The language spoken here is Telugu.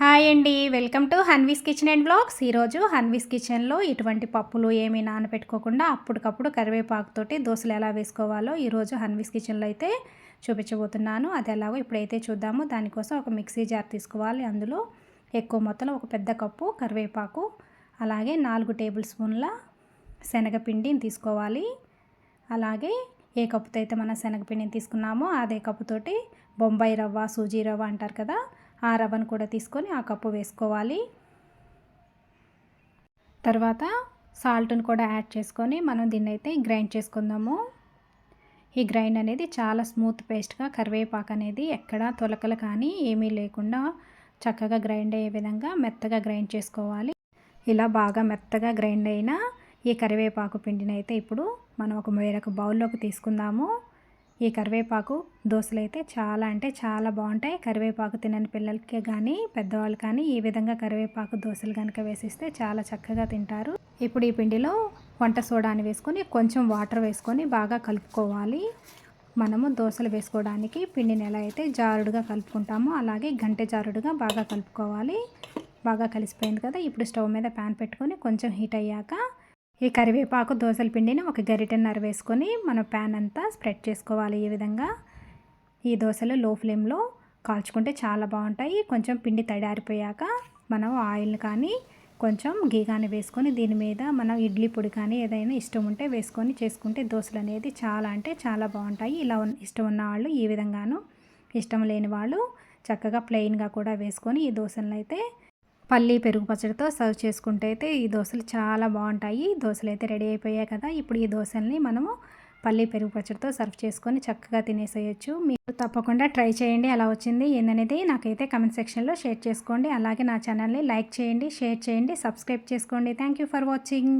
హాయ్ అండి. Welcome to Hanvi's kitchen and blogs ఈరోజు హన్వీస్ కిచెన్లో ఇటువంటి పప్పులు ఏమీ నానబెట్టుకోకుండా అప్పటికప్పుడు కరివేపాకుతోటి దోశలు ఎలా వేసుకోవాలో ఈరోజు హన్వీస్ కిచెన్లో అయితే చూపించబోతున్నాను. అది ఎలాగో ఇప్పుడైతే చూద్దాము. దానికోసం ఒక మిక్సీ జార్ తీసుకోవాలి. అందులో ఎక్కువ మొత్తంలో ఒక పెద్ద కప్పు కరివేపాకు అలాగే నాలుగు టేబుల్ స్పూన్ల శనగపిండిని తీసుకోవాలి. అలాగే ఏ కప్పుతో అయితే మనం శనగపిండిని తీసుకున్నామో అదే కప్పుతోటి బొంబాయి రవ్వ సూజీ రవ్వ అంటారు కదా ఆ రవ్వను కూడా తీసుకొని ఆ కప్పు వేసుకోవాలి. తర్వాత సాల్ట్ని కూడా యాడ్ చేసుకొని మనం దీన్ని అయితే గ్రైండ్ చేసుకుందాము. ఈ గ్రైండ్ అనేది చాలా స్మూత్ పేస్ట్గా కరివేపాకు అనేది ఎక్కడ తొలకలు కానీ ఏమీ లేకుండా చక్కగా గ్రైండ్ అయ్యే విధంగా మెత్తగా గ్రైండ్ చేసుకోవాలి. ఇలా బాగా మెత్తగా గ్రైండ్ అయిన ఈ కరివేపాకు పిండిని అయితే ఇప్పుడు మనం ఒక వేరొక బౌల్లోకి తీసుకుందాము. ఈ కరివేపాకు దోశలు అయితే చాలా అంటే చాలా బాగుంటాయి. కరివేపాకు తినని పిల్లలకి కానీ పెద్దవాళ్ళు కానీ ఈ విధంగా కరివేపాకు దోశలు కనుక వేసిస్తే చాలా చక్కగా తింటారు. ఇప్పుడు ఈ పిండిలో వంట సోడాని వేసుకొని కొంచెం వాటర్ వేసుకొని బాగా కలుపుకోవాలి. మనము దోశలు వేసుకోవడానికి పిండిని ఎలా అయితే జారుడుగా కలుపుకుంటామో అలాగే గంటె జారుడుగా బాగా కలుపుకోవాలి. బాగా కలిసిపోయింది కదా ఇప్పుడు స్టవ్ మీద ప్యాన్ పెట్టుకొని కొంచెం హీట్ అయ్యాక ఈ కరివేపాకు దోశల పిండిని ఒక గరిటెన్నర వేసుకొని మన ప్యాన్ అంతా స్ప్రెడ్ చేసుకోవాలి ఈ విధంగా. ఈ దోశలు లో ఫ్లేమ్లో కాల్చుకుంటే చాలా బాగుంటాయి. కొంచెం పిండి తడారిపోయాక మనం ఆయిల్ కానీ కొంచెం గీ కానీ వేసుకొని దీని మీద మనం ఇడ్లీ పొడి కానీ ఏదైనా ఇష్టం ఉంటే వేసుకొని చేసుకుంటే దోశలు అనేది చాలా అంటే చాలా బాగుంటాయి. ఇలా ఇష్టం ఉన్న వాళ్ళు ఈ విధంగాను ఇష్టం లేని వాళ్ళు చక్కగా ప్లెయిన్గా కూడా వేసుకొని ఈ దోశలను అయితే పల్లి పెరుగు పచ్చడితో సర్వ్ చేసుకుంటే అయితే ఈ దోశలు చాలా బాగుంటాయి. దోశలు అయితే రెడీ అయిపోయాయి కదా. ఇప్పుడు ఈ దోశల్ని మనము పల్లి పెరుగు పచ్చడితో సర్వ్ చేసుకొని చక్కగా తినేసేయచ్చు. మీరు తప్పకుండా ట్రై చేయండి. అలా వచ్చింది? ఏందనేది నాకైతే కమెంట్ సెక్షన్లో షేర్ చేసుకోండి. అలాగే నా ఛానల్ని లైక్ చేయండి షేర్ చేయండి సబ్స్క్రైబ్ చేసుకోండి. Thank for watching.